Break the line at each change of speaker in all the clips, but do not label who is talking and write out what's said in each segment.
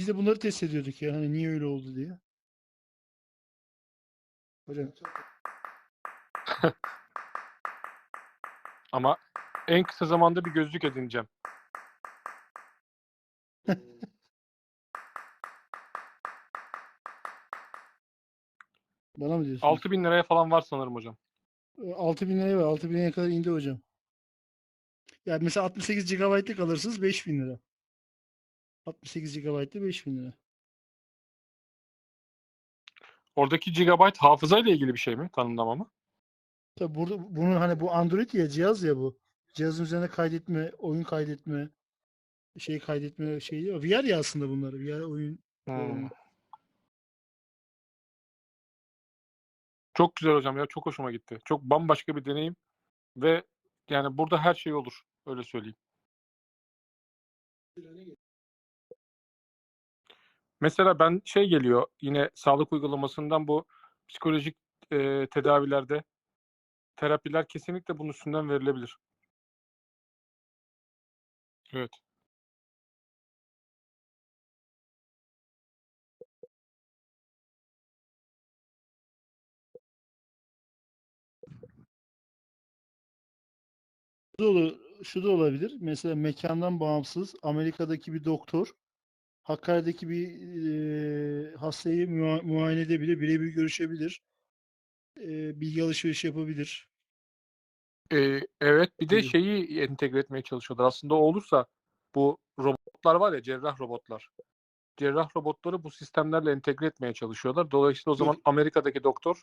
Biz de bunları test ediyorduk ya. Hani niye öyle oldu diye. Hocam
Ama en kısa zamanda bir gözlük edineceğim.
bana mı diyorsun?
6000 liraya falan var sanırım hocam.
6000 liraya var. 6000 liraya kadar indi hocam. Ya mesela 68 GB'lık alırsınız 5000 lira. 68 GB'lık 5000 lira.
Oradaki gigabyte hafızayla ilgili bir şey mi? Tanımlama mı?
Tabii burada bunun hani bu Android ya cihaz ya bu. Cihazın üzerine kaydetme, oyun kaydetme, şey kaydetme şeyi. VR ya aslında bunlar. VR oyun.
Hmm. Çok güzel hocam ya. Çok hoşuma gitti. Çok bambaşka bir deneyim ve yani burada her şey olur. Öyle söyleyeyim. Mesela ben şey geliyor yine sağlık uygulamasından bu psikolojik e, tedavilerde terapiler kesinlikle bunun üstünden verilebilir. Evet.
Şu da, olur- şu da olabilir. Mesela mekandan bağımsız Amerika'daki bir doktor Hakkari'deki bir e, hastayı mua- muayene edebilir, birebir görüşebilir, e, bilgi alışverişi yapabilir.
Ee, evet bir de şeyi entegre etmeye çalışıyorlar. Aslında olursa bu robotlar var ya cerrah robotlar. Cerrah robotları bu sistemlerle entegre etmeye çalışıyorlar. Dolayısıyla o zaman
Yok.
Amerika'daki doktor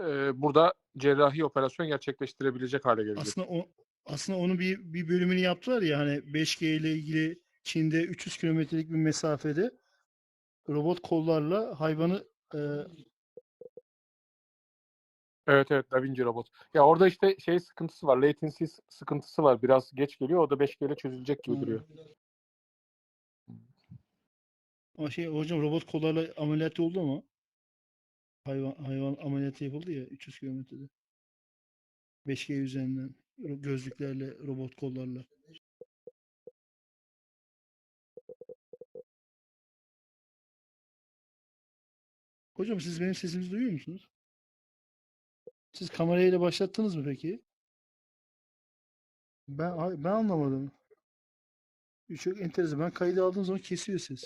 e, burada cerrahi operasyon gerçekleştirebilecek hale gelecek.
Aslında o aslında onun bir bir bölümünü yaptılar ya hani 5G ile ilgili Çin'de 300 kilometrelik bir mesafede robot kollarla hayvanı e,
Evet evet Da Vinci robot. Ya orada işte şey sıkıntısı var. Latency sıkıntısı var. Biraz geç geliyor. O da 5G ile çözülecek gibi
Hı.
duruyor.
ama şey hocam robot kollarla ameliyat oldu ama hayvan hayvan ameliyatı yapıldı ya 300 kilometrede. 5G üzerinden gözlüklerle robot kollarla. Hocam siz benim sesimi duyuyor musunuz? Siz kamerayla başlattınız mı peki? Ben ben anlamadım. Çok enteresan. Ben kaydı aldığım zaman kesiyor ses.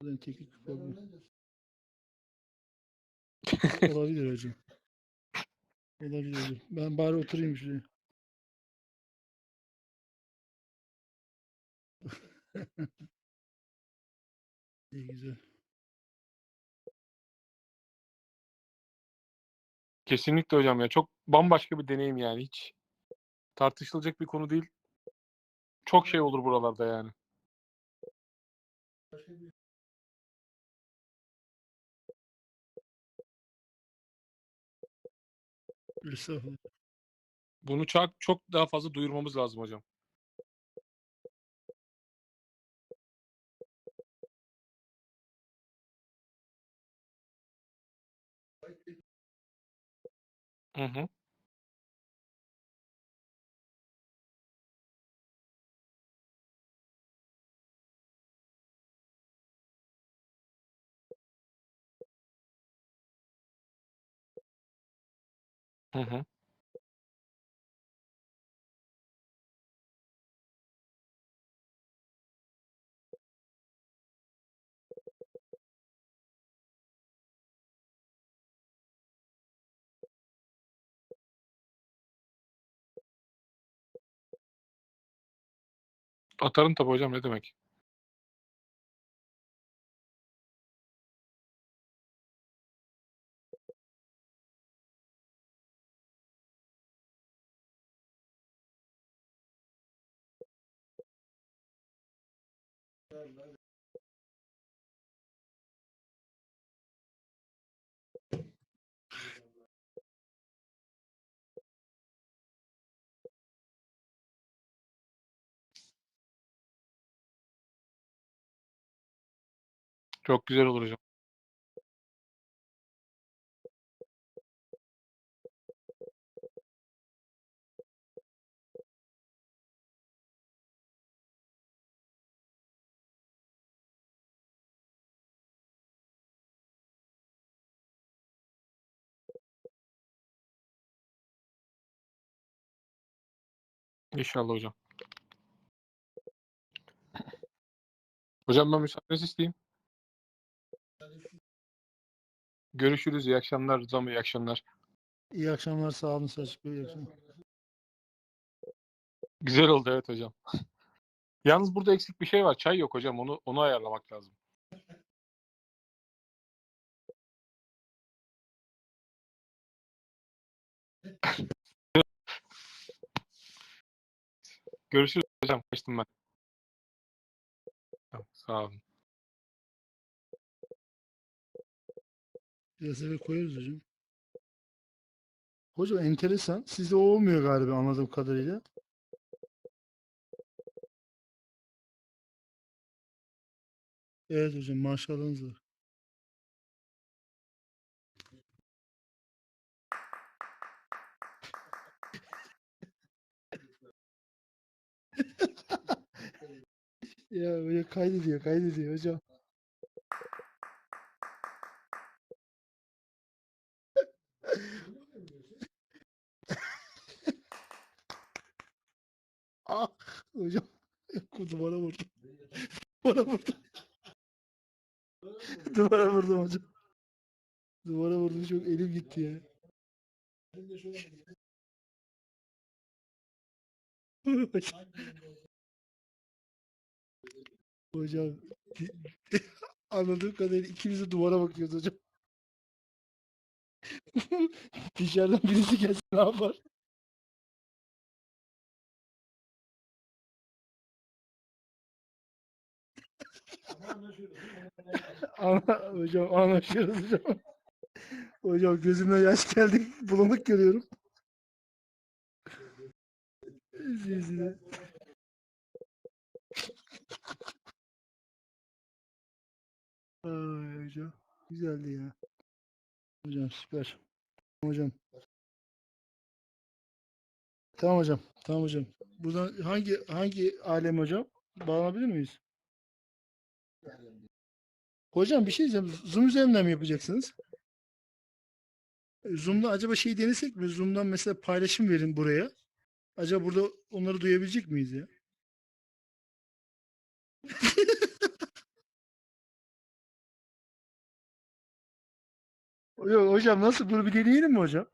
Buradan teknik problem. Olabilir hocam. Olabilir hocam. Ben bari oturayım şuraya. İyi güzel.
Kesinlikle hocam ya. Çok bambaşka bir deneyim yani. Hiç tartışılacak bir konu değil. Çok şey olur buralarda yani.
Estağfurullah.
Bunu çok, çok daha fazla duyurmamız lazım hocam. Mhm. Mhm. Atarım tabii hocam ne demek. Çok güzel olur hocam. İnşallah hocam. Hocam ben müsaadenizi isteyeyim. Görüşürüz. İyi akşamlar Rıza. İyi akşamlar.
İyi akşamlar. Sağ olun Selçuk Bey. İyi akşamlar.
Güzel oldu evet hocam. Yalnız burada eksik bir şey var. Çay yok hocam. Onu onu ayarlamak lazım. Görüşürüz hocam. Kaçtım ben. Tamam, sağ olun.
Biraz eve koyarız hocam. Hocam enteresan. Sizde o olmuyor galiba anladığım kadarıyla. Evet hocam maşallahınız var. Ya böyle kaydediyor, kaydediyor hocam. Ah hocam duvara vurdum. Duvara vurdum. Duvara vurdum hocam. Duvara vurdum çok elim gitti ya. Hocam. Anladığım kadarıyla ikimiz de duvara bakıyoruz hocam. Dışarıdan birisi gelse ne yapar? Ana, hocam anlaşıyoruz hocam. Hocam gözümden yaş geldi. Bulanık görüyorum. Ay hocam. Güzeldi ya. Hocam süper. Hocam. Tamam hocam. Tamam hocam. Buradan hangi hangi alem hocam? Bağlanabilir miyiz? Hocam bir şey diyeceğim. Zoom üzerinden mi yapacaksınız? Zoom'da acaba şey denesek mi? Zoom'dan mesela paylaşım verin buraya. Acaba burada onları duyabilecek miyiz ya? Yok hocam nasıl? Bunu bir deneyelim mi hocam?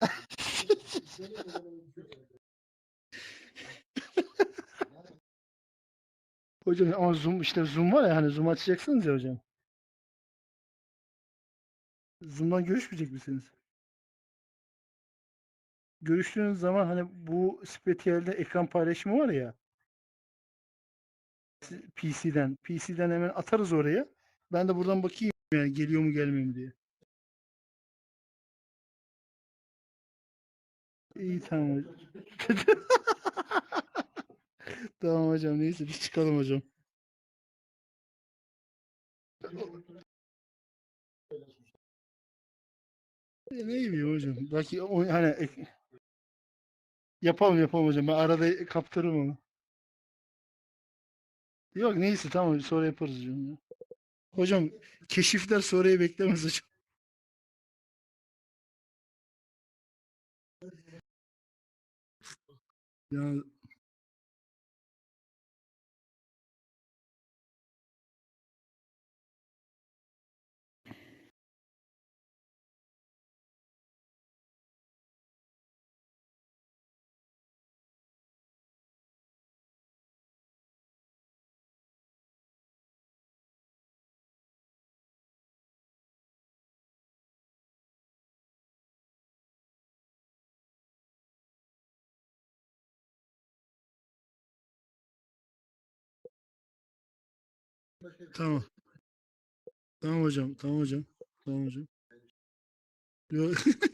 Hocam ama Zoom işte Zoom var ya hani Zoom açacaksınız ya hocam. Zoom'dan görüşmeyecek misiniz? Görüştüğünüz zaman hani bu spetiyelde ekran paylaşımı var ya PC'den. PC'den hemen atarız oraya. Ben de buradan bakayım yani geliyor mu gelmiyor mu diye. İyi tamam. tamam hocam neyse biz çıkalım hocam. Ne bileyim hocam. Belki o, hani yapalım yapalım hocam. Ben arada kaptırırım onu. Yok neyse tamam sonra yaparız hocam. ya. Hocam keşifler sonrayı beklemez hocam. Ya tamam. Tamam hocam. Tamam hocam. Tamam hocam. Yok.